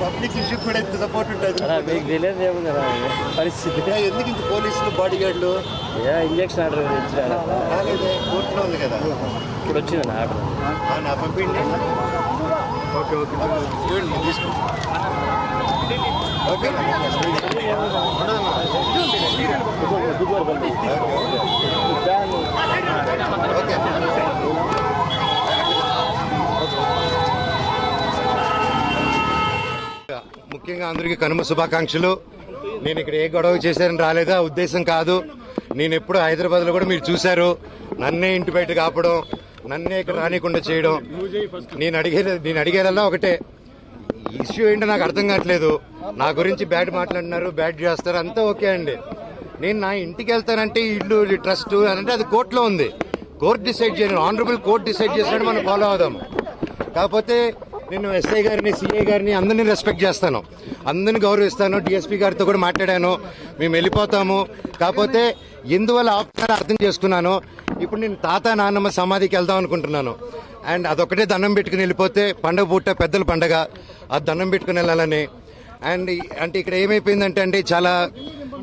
Public issue కూడా ఇంత support ఉంటుంది. మీకు తెలియదు ఏముంది కదా పరిస్థితి. ఎందుకు ఇంత పోలీసులు బాడీ గార్డులు ఏ ఇంజక్షన్ ఆర్డర్ ఇచ్చినాడు రాలేదే కోర్టులో ఉంది కదా. ఇప్పుడు వచ్చింది నా ఆర్డర్ ఆ, నా పంపిండి ఓకే ఓకే. Okay okay. ముఖ్యంగా అందరికీ కనుమ శుభాకాంక్షలు. నేను ఇక్కడ ఏ గొడవ చేశారని రాలేదా? ఉద్దేశం కాదు. నేను ఎప్పుడు హైదరాబాద్లో కూడా మీరు చూశారు. నన్నే ఇంటి బయట కాపడం నన్నే ఇక్కడ రానికుండా చేయడం. నేను అడిగేది నేను అడిగేదల్లా ఒకటే. ఇష్యూ ఏంటో నాకు అర్థం కావట్లేదు. నా గురించి బ్యాడ్ మాట్లాడినారు బ్యాడ్ చేస్తారు అంతా ఓకే అండి. నేను నా ఇంటికి వెళ్తానంటే ఇల్లు ట్రస్ట్ అని అంటే అది కోర్టులో ఉంది. కోర్టు డిసైడ్ చేయను. ఆనరబుల్ కోర్టు డిసైడ్ చేసినట్టు మనం ఫాలో అవుదాం కాకపోతే నేను ఎస్ఐ గారిని సిఐ గారిని అందరినీ రెస్పెక్ట్ చేస్తాను. అందరిని గౌరవిస్తాను. డిఎస్పీ గారితో కూడా మాట్లాడాను. మేము వెళ్ళిపోతాము. కాకపోతే ఎందువల్ల ఆపుతారో అర్థం చేసుకున్నాను? ఇప్పుడు నేను తాత నాన్నమ్మ సమాధికి వెళ్దాం అనుకుంటున్నాను. అండ్ అదొక్కటే దండం పెట్టుకుని వెళ్ళిపోతే పండగ పూట పెద్దల పండగ. ఆ దండం పెట్టుకుని వెళ్ళాలని. అండ్ అంటే ఇక్కడ ఏమైపోయిందంటే అండి చాలా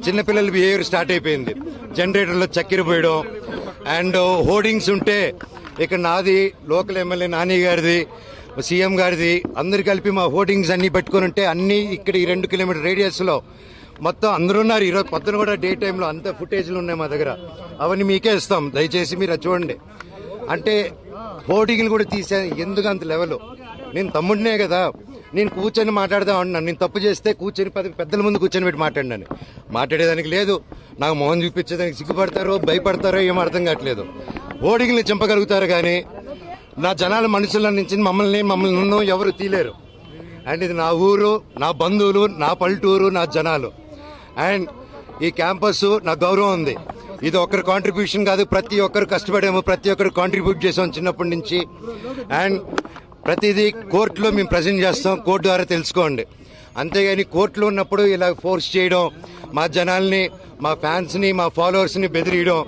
చిన్నపిల్లల బిహేవియర్ స్టార్ట్ అయిపోయింది. జనరేటర్లో చక్కెర పోయడం. అండ్ హోర్డింగ్స్ ఉంటే ఇక్కడ నాది లోకల్ ఎమ్మెల్యే నాని గారిది. సీఎం గారిది అందరు కలిపి మా హోర్డింగ్స్ అన్ని పెట్టుకుని ఉంటే అన్ని ఇక్కడ ఈ రెండు కిలోమీటర్ రేడియస్లో మొత్తం అందరూ ఉన్నారు. ఈరోజు పొద్దున కూడా డే టైంలో అంత ఫుటేజ్లు ఉన్నాయి మా దగ్గర. అవన్నీ మీకే ఇస్తాం. దయచేసి మీరు చూడండి. అంటే హోర్డింగ్లు కూడా తీసే ఎందుకు అంత లెవెల్ నేను తమ్ముడినే కదా. నేను కూర్చొని మాట్లాడదాం అన్నాను నేను తప్పు చేస్తే కూర్చొని పది పెద్దల ముందు కూర్చొని పెట్టి మాట్లాడినాను మాట్లాడేదానికి లేదు. నాకు మొహం చూపించేదానికి సిగ్గుపడతారో భయపడతారో ఏం అర్థం కావట్లేదు. హోర్డింగ్లు చంపగలుగుతారు కానీ నా జనాల మనుషుల నుంచి మమ్మల్ని మమ్మల్ని ఎవరు తీలేరు. అండ్ ఇది నా ఊరు నా బంధువులు నా పల్లెటూరు నా జనాలు. అండ్ ఈ క్యాంపస్ నా గౌరవం ఉంది. ఇది ఒకరి కాంట్రిబ్యూషన్ కాదు ప్రతి ఒక్కరు కష్టపడాము ప్రతి ఒక్కరు కాంట్రిబ్యూట్ చేసాం చిన్నప్పటి నుంచి. అండ్ ప్రతిదీ కోర్టులో మేము ప్రజెంట్ చేస్తాం కోర్టు ద్వారా తెలుసుకోండి. అంతేగాని కోర్టులో ఉన్నప్పుడు ఇలా ఫోర్స్ చేయడం మా జనాల్ని మా ఫ్యాన్స్ని మా ఫాలోవర్స్ని బెదిరియడం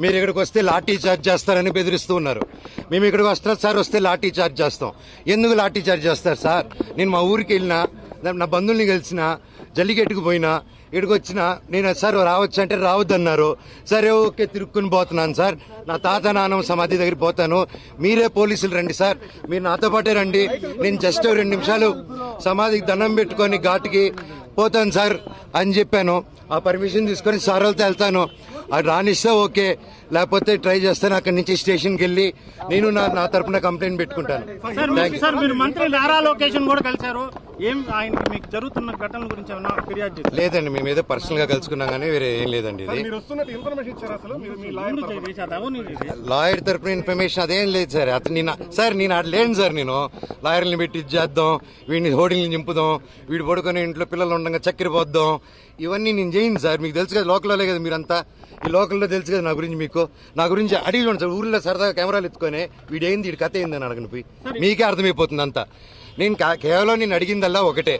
మీరు ఇక్కడికి వస్తే లాఠీ చార్జ్ చేస్తారని బెదిరిస్తూ ఉన్నారు. మేము ఇక్కడికి వస్తాం సార్ వస్తే లాఠీ చార్జ్ చేస్తాం. ఎందుకు లాఠీ చార్జ్ చేస్తారు సార్? నేను మా ఊరికి వెళ్ళినా నా- నా బంధువుల్ని కలిసిన జల్లికెట్టుకు పోయినా ఇక్కడికి వచ్చిన నేను సార్ రావచ్చు అంటే రావద్దన్నారు. సరే ఓకే తిరుక్కుని పోతున్నాను సార్. నా తాత నాన్నమ్మ సమాధి దగ్గర పోతాను. మీరే పోలీసులు రండి సార్. మీరు నాతో పాటే రండి. నేను జస్ట్ రెండు నిమిషాలు సమాధికి దండం పెట్టుకొని ఘాటుకి పోతాను సార్ అని చెప్పాను. ఆ పర్మిషన్ తీసుకొని సార్ వాళ్ళతో వెళ్తాను. అది రానిస్తే ఓకే లేకపోతే ట్రై చేస్తాను అక్కడి నుంచి స్టేషన్కి వెళ్ళి నేను నా నా తరపున కంప్లైంట్ పెట్టుకుంటాను. సార్ మీరు మంత్రి నారా లొకేషన్ కూడా కలిశారు. ఏం ఆయన మీకు జరుగుతున్న ఘటనల గురించి ఏమైనా ఫిర్యాదు చేశారు? లేదండి మేము ఏదో పర్సనల్గా కలుసుకున్నాం కానీ వేరే ఏం లేదండి ఇది. అది. లాయర్ తరపున? ఇన్ఫర్మేషన్ అదేం లేదు సార్. అతను నేను సార్ నేను అట్లా లేను సార్ నేను. లాయర్ని పెట్టి ఇది చేద్దాం వీడిని హోర్డింగ్ని చింపుదాం వీడు పడుకొని ఇంట్లో పిల్లలు ఉండగా చక్కెర పోద్దాం. ఇవన్నీ నేను చేయను సార్. మీకు తెలుసు కదా లోకల్లో కదా మీరంతా. ఈ లోకల్లో తెలుసు కదా నా గురించి మీకు. నా గురించి అడిగి చూడండి సార్. ఊర్లో సరదాగా కెమెరాలు ఎత్తుకొని వీడు ఏంది వీడి కథ ఏంది అని అడగను పోయి. మీకే అర్థమైపోతుంది అంతా. నేను కేవలం నేను అడిగిందల్లా ఒకటే.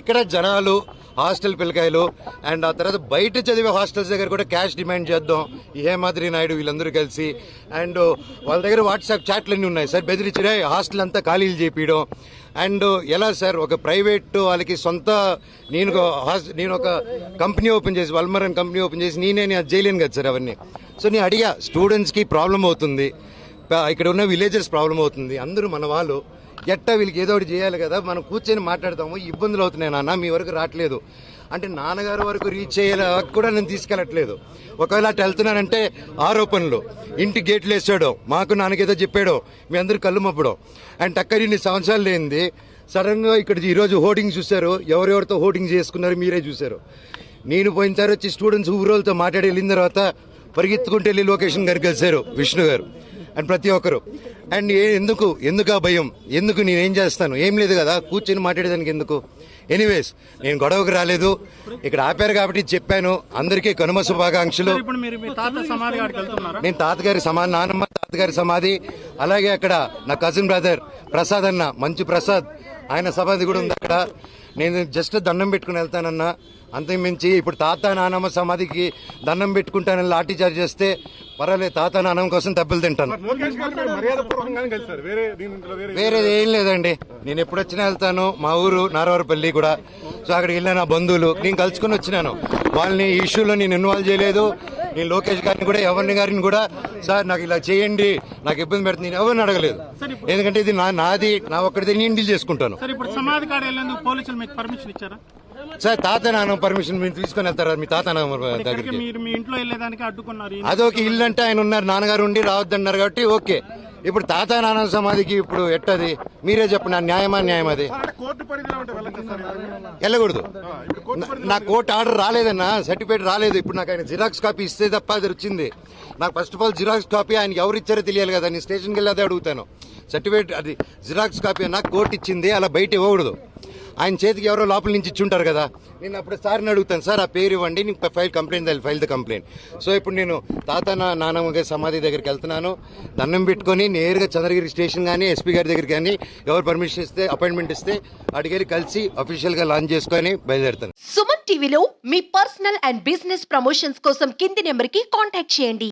ఇక్కడ జనాలు హాస్టల్ పిల్లకాయలు అండ్ ఆ తర్వాత బయట చదివే హాస్టల్స్ దగ్గర కూడా క్యాష్ డిమాండ్ చేద్దాం. హేమాద్రి నాయుడు వీళ్ళందరూ కలిసి. అండ్ వాళ్ళ దగ్గర వాట్సాప్ చాట్లు అన్నీ ఉన్నాయి. సార్ బెదిరించడే హాస్టల్ అంతా ఖాళీలు చేపించడం అండ్ ఎలా సార్ ఒక ప్రైవేట్ వాళ్ళకి సొంత నేను నేను ఒక కంపెనీ ఓపెన్ చేసి వల్మరన్ కంపెనీ ఓపెన్ చేసి నేనే నేను అది చేయలేను కదా సార్ అవన్నీ. సో నేను అడిగా స్టూడెంట్స్కి ప్రాబ్లం అవుతుంది ఇక్కడ ఉన్న విలేజెస్ ప్రాబ్లం అవుతుంది అందరూ మన వాళ్ళు ఎట్టా వీళ్ళకి ఏదో ఒకటి చేయాలి కదా మనం కూర్చొని మాట్లాడతాము ఇబ్బందులు అవుతున్నాయి నాన్న మీ వరకు రావట్లేదు. అంటే నాన్నగారు వరకు రీచ్ అయ్యేలా కూడా నేను తీసుకెళ్ళట్లేదు. ఒకవేళ అటు వెళ్తున్నానంటే ఆరోపణలు. ఇంటి గేట్లు వేసాడో మాకు నాన్నకేదో చెప్పాడో మీ అందరు కళ్ళు మప్పడం అండ్ టక్కరి ఇన్ని సంవత్సరాలు లేనిది సడన్గా ఇక్కడ ఈరోజు హోర్డింగ్ చూశారు ఎవరెవరితో హోర్డింగ్ చేసుకున్నారు మీరే చూశారు. నేను పోయినసారి వచ్చి స్టూడెంట్స్ ఊరోళ్ళతో మాట్లాడి వెళ్ళిన తర్వాత పరిగెత్తుకుంటే వెళ్ళి లొకేషన్ గారు కలిశారు విష్ణు గారు. అండ్ ప్రతి ఒక్కరు. అండ్ ఏ ఎందుకు ఎందుకు ఆ భయం? ఎందుకు నేనేం చేస్తాను? ఏం లేదు కదా కూర్చొని మాట్లాడేదానికి ఎందుకు? ఎనీవేస్ నేను గొడవకు రాలేదు. ఇక్కడ ఆపారు కాబట్టి చెప్పాను. అందరికీ కనుమ శుభాకాంక్షలు. సమాధి నేను తాతగారి సమాన నాన్నమ్మ తాత గారి సమాధి. అలాగే అక్కడ నా కజిన్ బ్రదర్ ప్రసాద్ అన్న మంచు ప్రసాద్. ఆయన సమాధి కూడా ఉంది అక్కడ. నేను జస్ట్ దండం పెట్టుకుని వెళ్తానన్నా. అంతకు మించి ఇప్పుడు తాత నానమ్మ సమాధికి దండం పెట్టుకుంటానని లాఠీ చార్జ్ చేస్తే పర్వాలేదు తాత నానమ్మ కోసం దెబ్బలు తింటాను. వేరేది ఏం లేదండి. నేను ఎప్పుడు వచ్చినా వెళ్తాను. మా ఊరు నారవరపల్లి కూడా. సో అక్కడికి వెళ్ళిన నా బంధువులు నేను కలుసుకుని వచ్చినాను. వాళ్ళని ఈ ఇష్యూలో నేను ఇన్వాల్వ్ చేయలేదు. నేను లోకేష్ గారిని కూడా ఎవరిని గారిని కూడా సార్ నాకు ఇలా చేయండి. నాకు ఇబ్బంది పెడుతుంది. నేను ఎవరిని అడగలేదు. ఎందుకంటే ఇది నా నాది నా ఒక్కడిది నేను డీల్ చేసుకుంటాను. సార్ తాత నాన్న పర్మిషన్ మీరు తీసుకొని వెళ్తారా? మీ తాత నాన్న దగ్గరికి. మీరు మీ ఇంట్లో వెళ్ళేదానికి అడ్డుకున్నారు. అదొక ఇల్లు అంటే ఆయన ఉన్నారు నాన్నగారు ఉండి రావద్దన్నారు కాబట్టి ఓకే. ఇప్పుడు తాత నాన్న సమాధికి ఇప్పుడు ఎట్టది? మీరే చెప్పండి నా న్యాయమా న్యాయం అది? వెళ్ళకూడదు. నా- నా కోర్టు ఆర్డర్ రాలేదన్నా సర్టిఫికేట్ రాలేదు. ఇప్పుడు నాకు ఆయన జిరాక్స్ కాపీ ఇస్తే తప్ప అది వచ్చింది. నాకు first of all xerox copy ఆయనకి ఎవరు ఇచ్చారో తెలియాలి కదా నేను స్టేషన్కి వెళ్ళి అదే అడుగుతాను. సర్టిఫికేట్ అది జిరాక్స్ కాపీ నాకు కోర్టు ఇచ్చింది అలా బయట ఇవ్వకూడదు. ఆయన చేతికి ఎవరో లోపల నుంచి ఇచ్చి ఉంటారు కదా. నేను అప్పుడు సార్ని అడుగుతాను సార్ ఆ పేరు ఇవ్వండి నీకు file complaint file the complaint. So ఇప్పుడు నేను తాత నా నానమ్మ గారి సమాధి దగ్గరికి వెళ్తున్నాను. దండం పెట్టుకొని నేరుగా చంద్రగిరి స్టేషన్ కానీ ఎస్పీ గారి దగ్గరికి కానీ ఎవరు పర్మిషన్ ఇస్తే అపాయింట్మెంట్ ఇస్తే అడిగి కలిసి అఫీషియల్గా లాంచ్ చేసుకొని బయలుదేరుతాను. సుమన్ టీవీలో మీ పర్సనల్ అండ్ బిజినెస్ ప్రమోషన్స్ కోసం కింది నెంబర్కి కాంటాక్ట్ చేయండి.